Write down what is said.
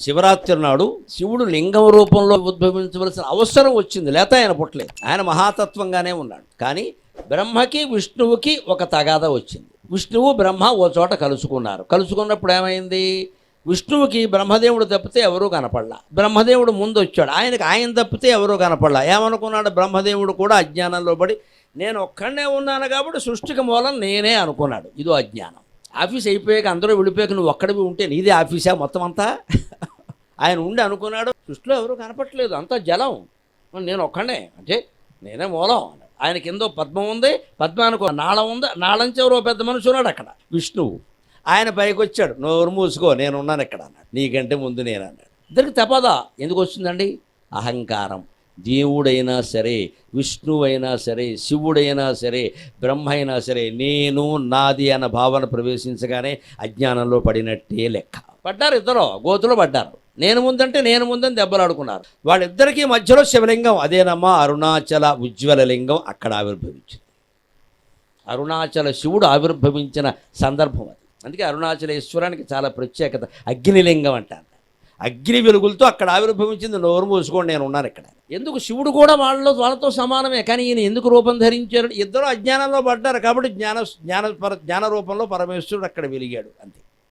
శివరాత్రి నాడు శివుడు లింగం రూపంలో ఉద్భవించవలసిన అవసరం వచ్చింది. లేత ఆయన పుట్టలేదు. ఆయన మహాతత్వంగానే ఉన్నాడు. కానీ బ్రహ్మకి విష్ణువుకి ఒక తగాద వచ్చింది. విష్ణువు బ్రహ్మ ఓ చోట కలుసుకున్నారు. కలుసుకున్నప్పుడు ఏమైంది? విష్ణువుకి బ్రహ్మదేవుడు తప్పితే ఎవరూ కనపడలా. బ్రహ్మదేవుడు ముందు వచ్చాడు. ఆయనకి ఆయన తప్పితే ఎవరూ కనపడలా. ఏమనుకున్నాడు? బ్రహ్మదేవుడు కూడా అజ్ఞానంలో పడి నేను ఒక్కడనే ఉన్నాను కాబట్టి సృష్టికి మూలం నేనే అనుకున్నాడు. ఇదో అజ్ఞానం. ఆఫీస్ అయిపోయాక అందరూ వెళ్ళిపోయాక నువ్వు ఒక్కడివి ఉంటే నీదే ఆఫీసా మొత్తం అంతా ఆయన ఉండి అనుకున్నాడు సృష్టిలో ఎవరు కనపట్లేదు అంతా జలం. నేను ఒక్కడే అంటే నేనే మూలం. ఆయన కింద పద్మం ఉంది పద్మానికి ఒక నాళం ఉంది నాళం చివరి పెద్ద మనిషి ఉన్నాడు అక్కడ విష్ణువు. ఆయన పైకి వచ్చాడు నోరు మూసుకో నేను ఉన్నాను ఇక్కడ అన్నాడు. నీకంటే ముందు నేను అన్నాడు. ఇద్దరికి తపదా. ఎందుకు వస్తుందండి అహంకారం. దేవుడైనా సరే విష్ణువైనా సరే శివుడైనా సరే బ్రహ్మ అయినా సరే నేను నాది అన్న భావన ప్రవేశించగానే అజ్ఞానంలో పడినట్టే లెక్క. పడ్డారు ఇద్దరు గోతులో పడ్డారు. నేను ముందంటే నేను ముందని దెబ్బలాడుకున్నారు వాళ్ళిద్దరికీ మధ్యలో శివలింగం అదేనమ్మా అరుణాచల ఉజ్వల లింగం అక్కడ ఆవిర్భవించింది. అరుణాచల శివుడు ఆవిర్భవించిన సందర్భం అది. అందుకే అరుణాచలేశ్వరానికి చాలా ప్రత్యేకత. అగ్నిలింగం అంటారు. అగ్ని వెలుగులతో అక్కడ ఆవిర్భవించింది. నోరు మూసుకోండి నేను ఉన్నాను ఇక్కడ. ఎందుకు? శివుడు కూడా వాళ్ళలో వాళ్ళతో సమానమే. కానీ ఈయన ఎందుకు రూపం ధరించారు? ఇద్దరు అజ్ఞానంలో పడ్డారు కాబట్టి జ్ఞాన జ్ఞాన పర జ్ఞాన రూపంలో పరమేశ్వరుడు అక్కడ వెలిగాడు. అంతే.